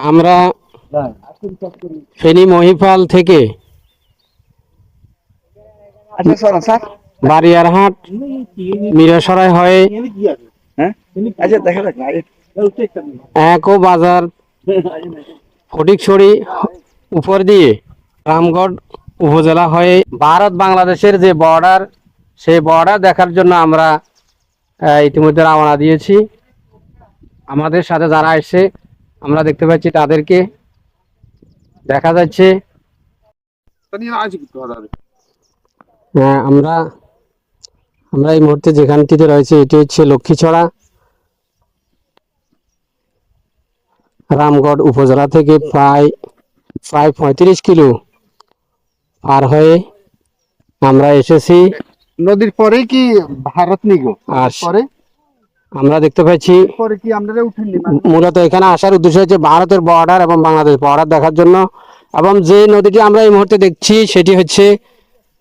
আমরা ফেনী মহিপাল থেকে আচ্ছা বারিয়ারহাট মিরাসরাই হয়ে হ্যাঁ? আচ্ছা একো বাজার ফটিকছড়ি উপর দিয়ে রামগড় উপজেলা হয়ে ভারত বাংলাদেশের যে বর্ডার সেই বর্ডার দেখার জন্য আমরা ইতিমধ্যে রওনা দিয়েছি। আমাদের সাথে যারা এসে আমরা দেখতে পাচ্ছি তাদেরকে দেখা যাচ্ছে। হ্যাঁ আমরা আমরা এই মুহূর্তে যেখানটিতে রয়েছে এটি হচ্ছে লক্ষ্মীছড়া। রামগড় উপজেলা থেকে প্রায় প্রায় পঁয়ত্রিশ কিলো পার হয়ে আমরা এসেছি। নদীর পরে কি ভারত নিগো আর পরে? আমরা দেখতে পাচ্ছি উঠেননি? মূলত এখানে আসার উদ্দেশ্য হচ্ছে ভারতের বর্ডার এবং বাংলাদেশ বর্ডার দেখার জন্য। এবং যে নদীটি আমরা এই মুহূর্তে দেখছি সেটি হচ্ছে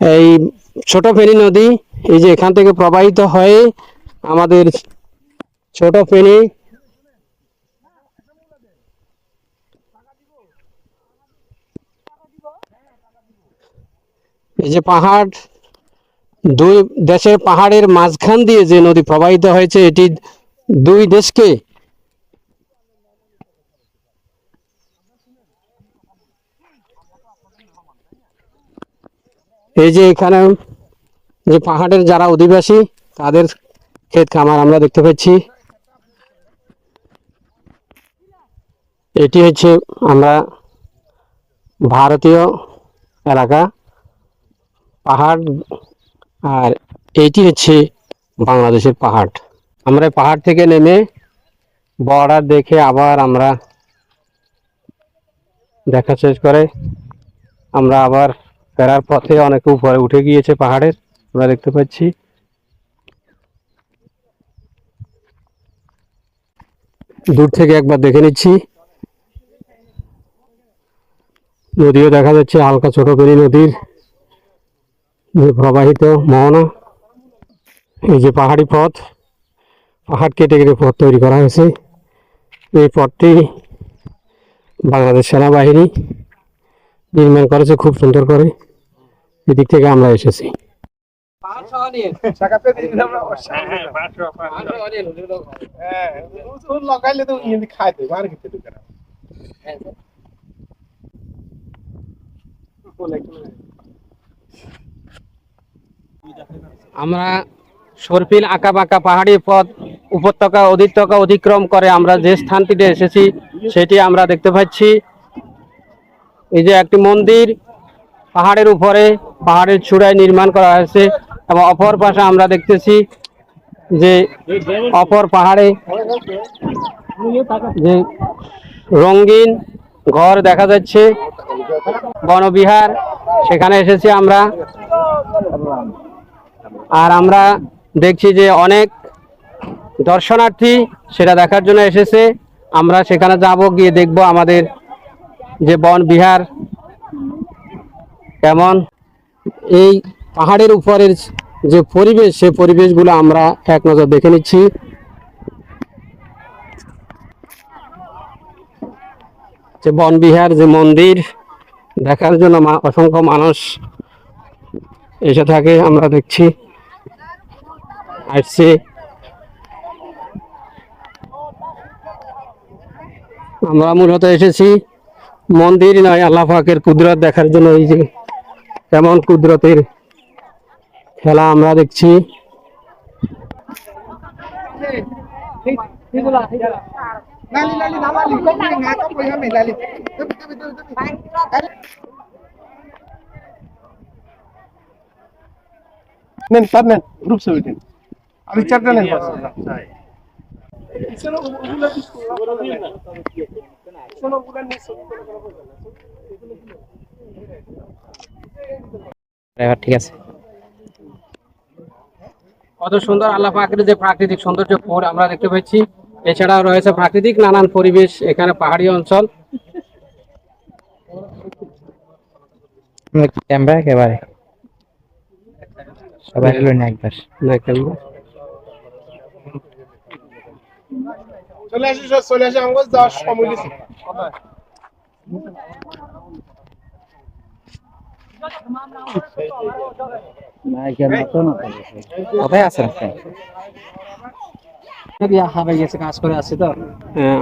এই ছোট ফেনী নদী। এই যে এখান থেকে প্রবাহিত হয়ে আমাদের ছোট ফেনী এই যে পাহাড় দুই দেশের পাহাড়ের মাঝখান দিয়ে যে নদী প্রবাহিত হয়েছে, এটি দুই দেশকে এই যে এখানে যে পাহাড়ের যারা অধিবাসী, তাদের ক্ষেত খামার আমরা দেখতে পাচ্ছি। এটি হচ্ছে আমরা ভারতীয় এলাকা। পাহাড় আর এইটি হচ্ছে বাংলাদেশের পাহাড়। আমরা পাহাড় থেকে নেমে বর্ডার দেখে আবার আমরা দেখা শেষ করে। আমরা আবার ফেরার পথে অনেক উপরে উঠে গিয়েছে পাহাড়ের, আমরা দেখতে পাচ্ছি। দূর থেকে একবার দেখে নিচ্ছি। নদীও দেখা যাচ্ছে, হালকা ছোট পেরি নদীর। যে প্রবাহিত মোহনা এই যে পাহাড়ি পথ, পাহাড় কেটে কেটে পথ তৈরি করা হয়েছে। এই পথটি বাংলাদেশ সেনাবাহিনী নির্মাণ করেছে খুব সুন্দর করে। এদিক থেকে আমরা এসেছি। খাইতে আমরা সরপিল আঁকা বাঁকা পাহাড়ি পথ উপত্যকা, অধিত্যকা অতিক্রম করে আমরা যে স্থানটিতে এসেছি, সেটি আমরা দেখতে পাচ্ছি। এই যে একটি মন্দির, পাহাড়ের উপরে পাহাড়ের চূড়ায় নির্মাণ করা হয়েছে এবং অপর পাশে আমরা দেখতেছি যে অপর পাহাড়ে যে রঙিন ঘর দেখা যাচ্ছে, বনবিহার, সেখানে এসেছি আমরা। আর আমরা দেখছি যে অনেক দর্শনার্থী সেটা দেখার জন্য এসেছে। আমরা সেখানে যাব, গিয়ে দেখব আমাদের যে বন বিহার কেমন। এই পাহাড়ের উপরের যে পরিবেশ, সে পরিবেশগুলো আমরা এক নজর দেখে নিচ্ছি। যে বনবিহার যে মন্দির, দেখার জন্য অসংখ্য মানুষ এসে থাকে, আমরা দেখছি। আসছে। আমরা মূলত এসেছি। মন্দির নয়, আল্লাহ পাকের কুদরত দেখার জন্য এই যে কেমন কুদরতের খেলা আমরা দেখছি। নেন, স্যার, নেন গ্রুপ আমি চারটা নেন ঠিক আছে। কত সুন্দর আল্লাহ পাকের যে প্রাকৃতিক সৌন্দর্য ফুল আমরা দেখতে পাচ্ছি এছাড়াও রয়েছে প্রাকৃতিক নানান পরিবেশ এখানে পাহাড়ি অঞ্চল। ক্যামেরা একেবারে? সবাই হলো না একবার দেখেন চলে আসি চলে আসি যাওয়ার সময়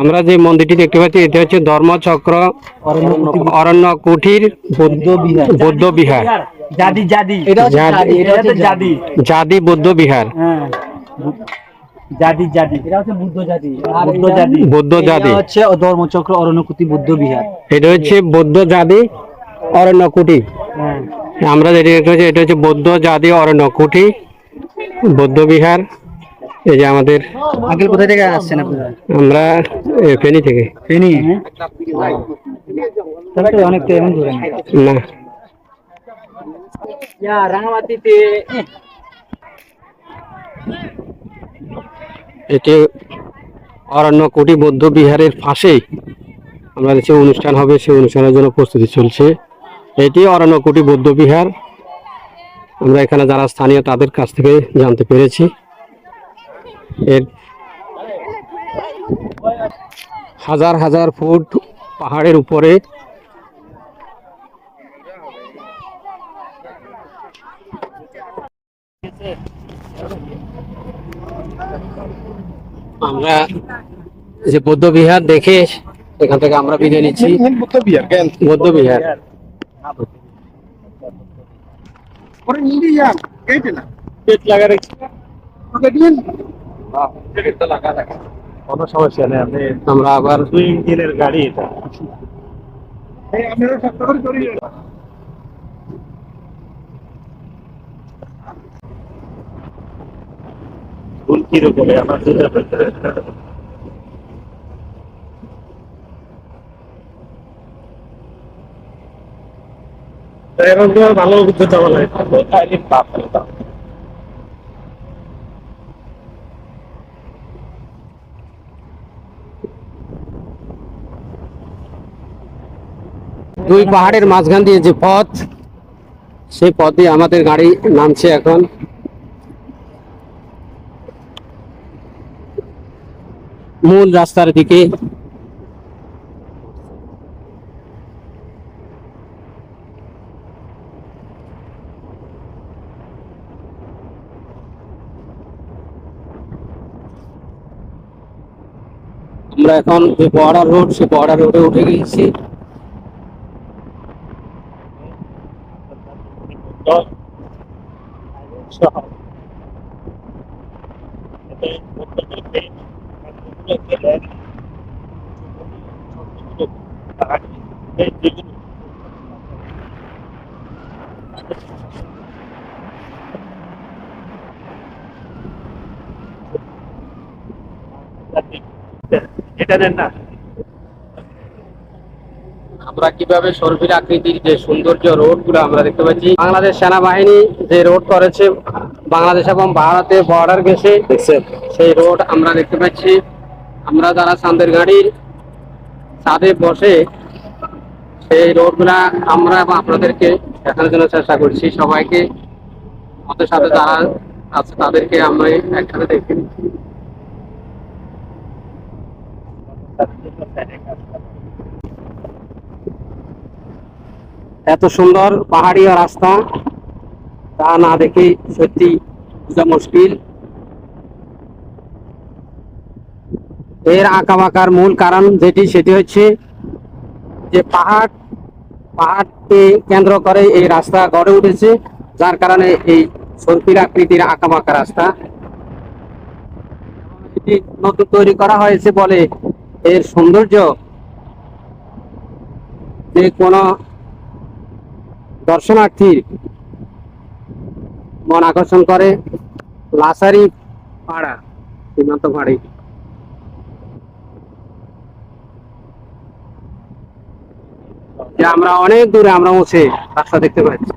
আমরা যে মন্দিরটি দেখতে পাচ্ছি এটা হচ্ছে ধর্মচক্র অরণ্য কুঠির বৌদ্ধ বিহার। বৌদ্ধ বিহার। জাদি জাদি। এটা হচ্ছে জাদি। বৌদ্ধ বিহার। জাদি জাদি। এটা হচ্ছে বুদ্ধ জাতি বুদ্ধ জাতি বৌদ্ধ জাতি হচ্ছে ধর্মচক্র অরণ্যকুতি বুদ্ধ বিহার। এটা হচ্ছে বৌদ্ধ জাতি অরণ্যকুটি। হ্যাঁ। আমরা যেটি দেখতে পাচ্ছি এটা হচ্ছে বৌদ্ধ জাতি অরণ্য কুটি বৌদ্ধ বিহার। এই যে আমাদের আঙ্কেল কোথায় থেকে আসছেন আপনারা? আমরা ফেনী থেকে। ফেনি? তাহলে তো অনেকটা এমন দূরে না। ইয়া রাঙামাটিতে এটি অরণ্য কুটি বৌদ্ধ বিহারের পাশেই আমরা যে অনুষ্ঠান হবে, সেই অনুষ্ঠানের জন্য প্রস্তুতি চলছে। এটি অরণ্য কুটি বৌদ্ধ বিহার। আমরা এখানে যারা স্থানীয়, তাদের কাছ থেকে জানতে পেরেছি। এর হাজার হাজার ফুট পাহাড়ের উপরে আমরা যে বৌদ্ধ বিহার দেখে এখান থেকে আমরা বিদায় নিচ্ছি। বুদ্ধ বিহার বৌদ্ধ কোনো সমস্যা নেই আপনি আমরা আবার দুই ইঞ্জিনের গাড়ি এটা। আপনারা সত্য করে চলে যান ভুল কীরকম আমার দুটো এখন তো ভালো অভিজ্ঞতা বলে। দুই পাহাড়ের মাঝখান দিয়ে যে পথ সেই পথে আমাদের গাড়ি নামছে এখন। মূল রাস্তার দিকে আমরা এখন যে বর্ডার রোড সে বর্ডার রোডে উঠে গেছি এটা দেন না। আমরা কীভাবে সর্বির আকৃতির যে সৌন্দর্য রোডগুলো আমরা দেখতে পাচ্ছি বাংলাদেশ সেনাবাহিনী যে রোড করেছে বাংলাদেশ এবং ভারতে বর্ডার গেছে সেই রোড আমরা দেখতে পাচ্ছি। আমরা যারা চাঁদের গাড়ির ছাদে বসে সেই রোডগুলা আমরা এবং আপনাদেরকে দেখানোর জন্য চেষ্টা করছি। সবাইকে আমাদের সাথে যারা আছে তাদেরকে আমরা একসাথে দেখে এত সুন্দর পাহাড়ি রাস্তা, তা না দেখে সত্যি মুশকিল। এর আঁকাবাঁকার মূল কারণ যেটি, সেটি হচ্ছে যে পাহাড়, পাহাড়কে কেন্দ্র করে এই রাস্তা গড়ে উঠেছে, যার কারণে এই সর্পির আকৃতির আঁকাবাঁকা রাস্তা। এটি নতুন তৈরি করা হয়েছে বলে এর সৌন্দর্য যে কোনো দর্শনার্থীর মন আকর্ষণ করে। লাসারি পাড়া, সীমান্ত পাড়ি। যে আমরা অনেক দূরে আমরা উঠে রাস্তা দেখতে পাচ্ছি।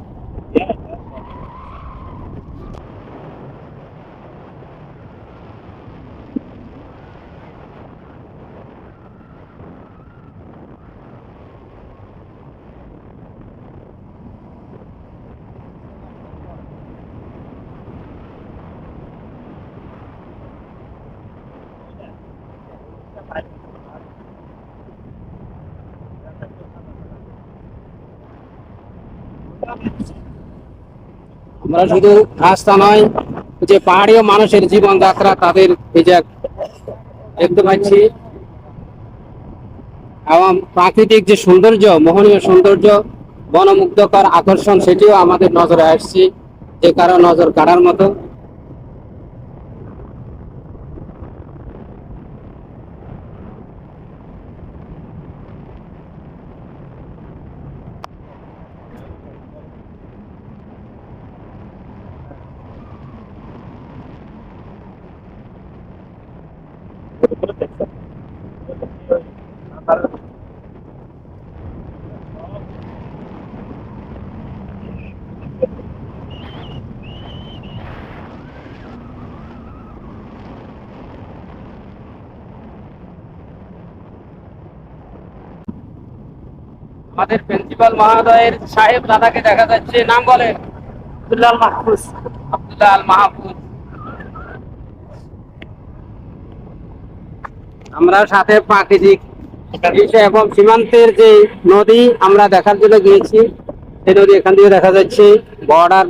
আমরা শুধু রাস্তা নয়, যে পাহাড়ীয় মানুষের জীবনযাত্রা, তাদের এই দেখতে পাচ্ছি, এবং প্রাকৃতিক যে সৌন্দর্য, মোহনীয় সৌন্দর্য, বনমুগ্ধকর আকর্ষণ, সেটিও আমাদের নজরে আসছে, যে কারও নজর কাড়ার মতো। আমাদের প্রিন্সিপাল মহোদয়ের সাহেব দাদাকে দেখা যাচ্ছে। নাম বলেন। আব্দুল্লাহ মাহফুজ। আব্দুল্লাহ আল মাহফুজ। আমরা সাথে প্রাকৃতিক এবং সীমান্তের যে নদী আমরা দেখার জন্য গিয়েছি। সেই নদী এখান থেকে দেখা যাচ্ছে। বর্ডার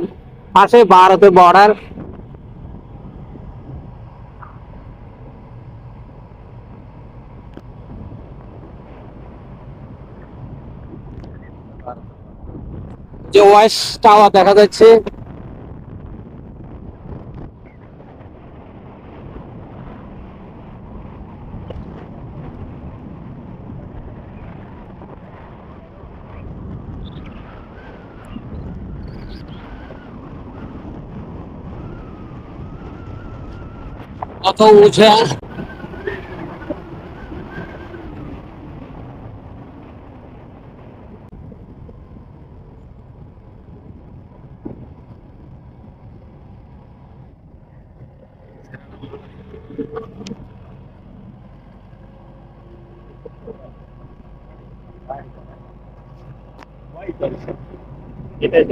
পাশে ভারতের বর্ডার। যে ওয়াইস টাওয়ার দেখা যাচ্ছে কত উঁচা এটাই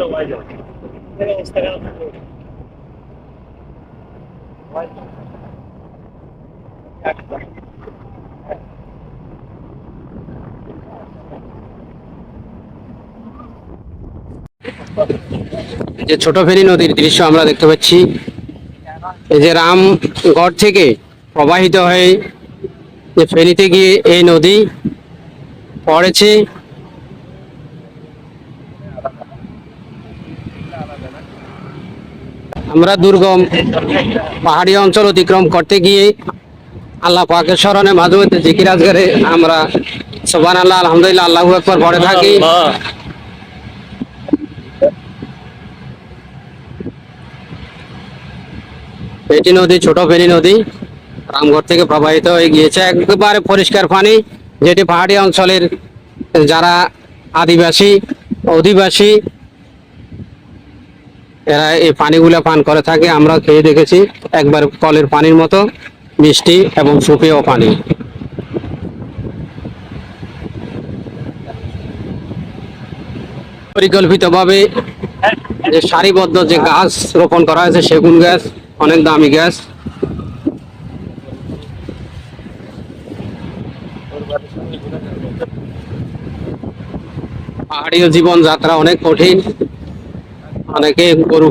যে ছোট ফেনী নদীর দৃশ্য আমরা দেখতে পাচ্ছি, এই যে রামগড় থেকে প্রবাহিত হয়ে যে ফেনীতে গিয়ে এই নদী পড়েছে। আমরা দুর্গম পাহাড়ি অঞ্চল অতিক্রম করতে গিয়ে আল্লাহ পাকের স্মরণে মাঝে মধ্যে জিকির আমরা সোবান আল্লাহ আলহামদুলিল্লাহ, আল্লাহ একবার পড়ে থাকি। পেটি নদী, ছোট ফেনী নদী রামগড় থেকে প্রবাহিত হয়ে গিয়েছে। একবারে পরিষ্কার পানি, যেটি পাহাড়ি অঞ্চলের যারা আদিবাসী, অধিবাসী এরা এই পানিগুলো পান করে থাকে। আমরা খেয়ে দেখেছি একবার কলের পানির মতো মিষ্টি এবং সুপেয় পানি। পরিকল্পিতভাবে যে সারিবদ্ধ যে গাছ রোপণ করা হয়েছে, সেগুন গাছ, অনেক দামি গাছ। পাহাড়ীয় জীবনযাত্রা অনেক কঠিন। অনেকে গরু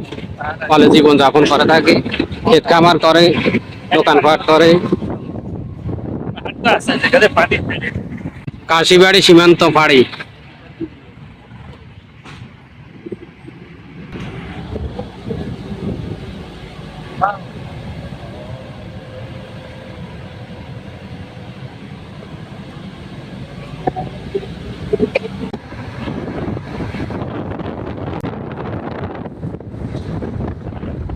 পালে জীবনযাপন করে থাকে ক্ষেত খামার করে দোকানপাট করে। কাশিবাড়ি সীমান্ত পাড়ি।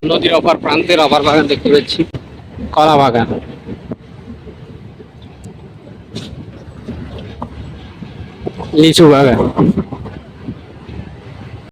নদীর অপার প্রান্তের অপার বাগান দেখতে পাচ্ছি কলা বাগান। লিচু বাগান।